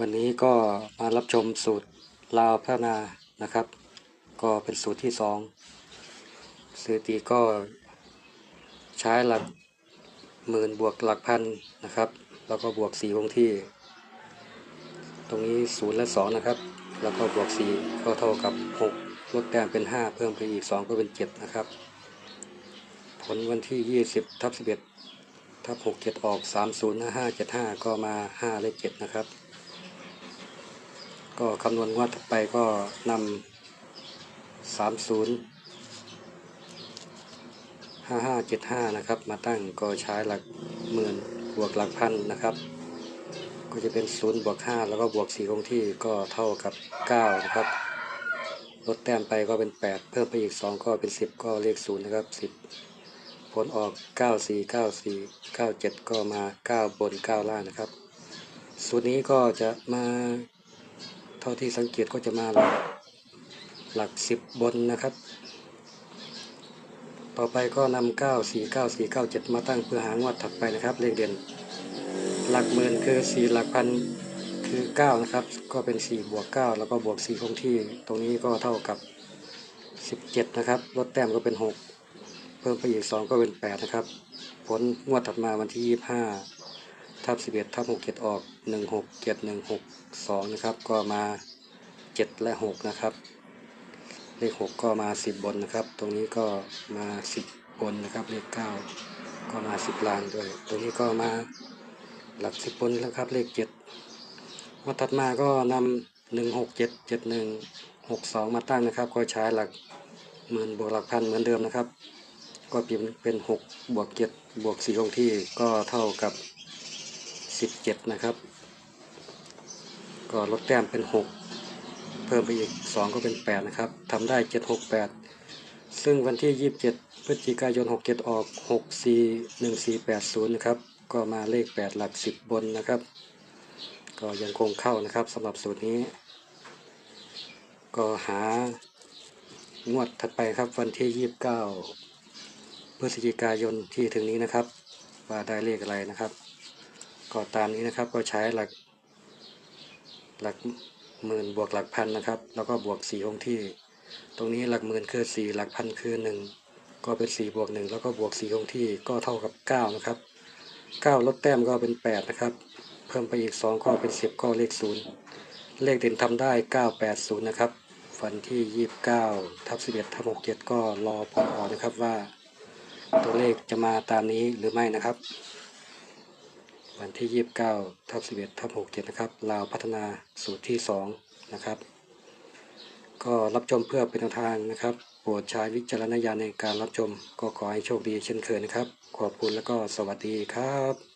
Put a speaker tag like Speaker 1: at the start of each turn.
Speaker 1: วันนี้ก็มารับชมสูตรลาวพัฒนานะครับ ก็เป็นสูตรที่สองสติก็ใช้หลักหมื่นบวกหลักพันนะครับ แล้วก็บวกสี่คงที่ ตรงนี้ศูนย์และสองนะครับ แล้วก็บวกสี่ก็เท่ากับหกลดแต้มเป็นห้าเพิ่มไปอีกสองก็เป็นเจ็ดนะครับ ผลวันที่ยี่สิบทับสิบเอ็ดทับหกเจ็ดออกสามศูนย์ห้าเจ็ดห้าก็มาห้าเลขเจ็ดนะครับ ก็คำนวณงวดถัดไปก็นำสามศูนย์ห้าห้าเจ็ดห้านะครับ มาตั้งก็ใช้หลักหมื่นบวกหลักพันนะครับ ก็จะเป็นศูนย์บวกห้าแล้วก็บวกสี่คงที่ก็เท่ากับเก้านะครับลดแต้มไปก็เป็นแปดเพิ่มไปอีกสองก็เป็นสิบก็เลขศูนย์นะครับสิบผลออกเก้าสี่เก้าสี่เก้าเจ็ดก็มาเก้าบนเก้าล่างนะครับ สูตรนี้ก็จะมา เท่าที่สังเกตก็จะมาหลักหลักสิบบนนะครับ ต่อไปก็นำเก้าสี่เก้าสี่เก้าเจ็ดมาตั้งเพื่อหางวดถัดไปนะครับเลขเด่น หลักหมื่นคือสี่หลักพันคือเก้านะครับ ก็เป็นสี่บวกเก้าแล้วก็บวกสี่คงที่ ตรงนี้ก็เท่ากับสิบเจ็ดนะครับ ลดแต้มก็เป็นหกเพิ่มไปอีกสองก็เป็นแปดนะครับ ผลงวดถัดมาวันที่ยี่ห้า ทับสิบเอ็ดทับหกเจ็ดออกหนึ่งหกเจ็ดหนึ่งหกสองนะครับ ก็มาเจ็ดและหกนะครับเลขหกก็มาสิบบนนะครับ ตรงนี้ก็มาสิบบนนะครับ เลขเก้าก็มาสิบลางด้วย ตรงนี้ก็มาหลักสิบบนแล้วครับ เลขเจ็ดมาถัดมาก็นำหนึ่งหกเจ็ดเจ็ดหนึ่งหกสองมาตั้งนะครับ ก็ใช้หลักหมื่นบวกหลักพันเหมือนเดิมนะครับ ก็เปลี่ยนเป็นหกบวกเจ็ดบวกสี่คงที่ก็เท่ากับ สิบเจ็ดนะครับ ก็ลดแต้มเป็นหกเพิ่มไปอีกสองก็เป็นแปดนะครับทำได้เจ็ดหกแปดซึ่งวันที่ยี่สิบเจ็ดพฤศจิกายนหกเจ็ดออกหกสี่หนึ่งสี่แปดศูนย์นะครับ ก็มาเลขแปดหลักสิบบนนะครับ ก็ยังคงเข้านะครับสำหรับสูตรนี้ ก็หางวดถัดไปครับวันที่ยี่สิบเก้าพฤศจิกายนที่ถึงนี้นะครับ ว่าได้เลขอะไรนะครับ ก็ตามนี้นะครับก็ใช้หลักหลักหมื่นบวกหลักพันนะครับ แล้วก็บวกสี่คงที่ ตรงนี้หลักหมื่นคือสี่หลักพันคือหนึ่งก็เป็นสี่บวกหนึ่งแล้วก็บวกสี่คงที่ก็เท่ากับเก้านะครับเก้าลดแต้มก็เป็นแปดนะครับ เพิ่มไปอีกสองก็เป็นสิบก็เลขศูนย์เลขเด่นทำได้เก้าแปดศูนย์นะครับวันที่ยี่สิบเก้าทับสิบเอ็ดทับหกเจ็ดก็รอผลออกนะครับว่า ตัวเลขจะมาตามนี้หรือไม่นะครับ วันที่ 29ทับ11ทับ67นะครับลาวพัฒนาสูตรที่ 2 นะครับ ก็รับชมเพื่อเป็นทางนะครับ โปรดใช้วิจารณญาณในการรับชม ก็ขอให้โชคดีเช่นเคยนะครับ ขอบคุณแล้วก็สวัสดีครับ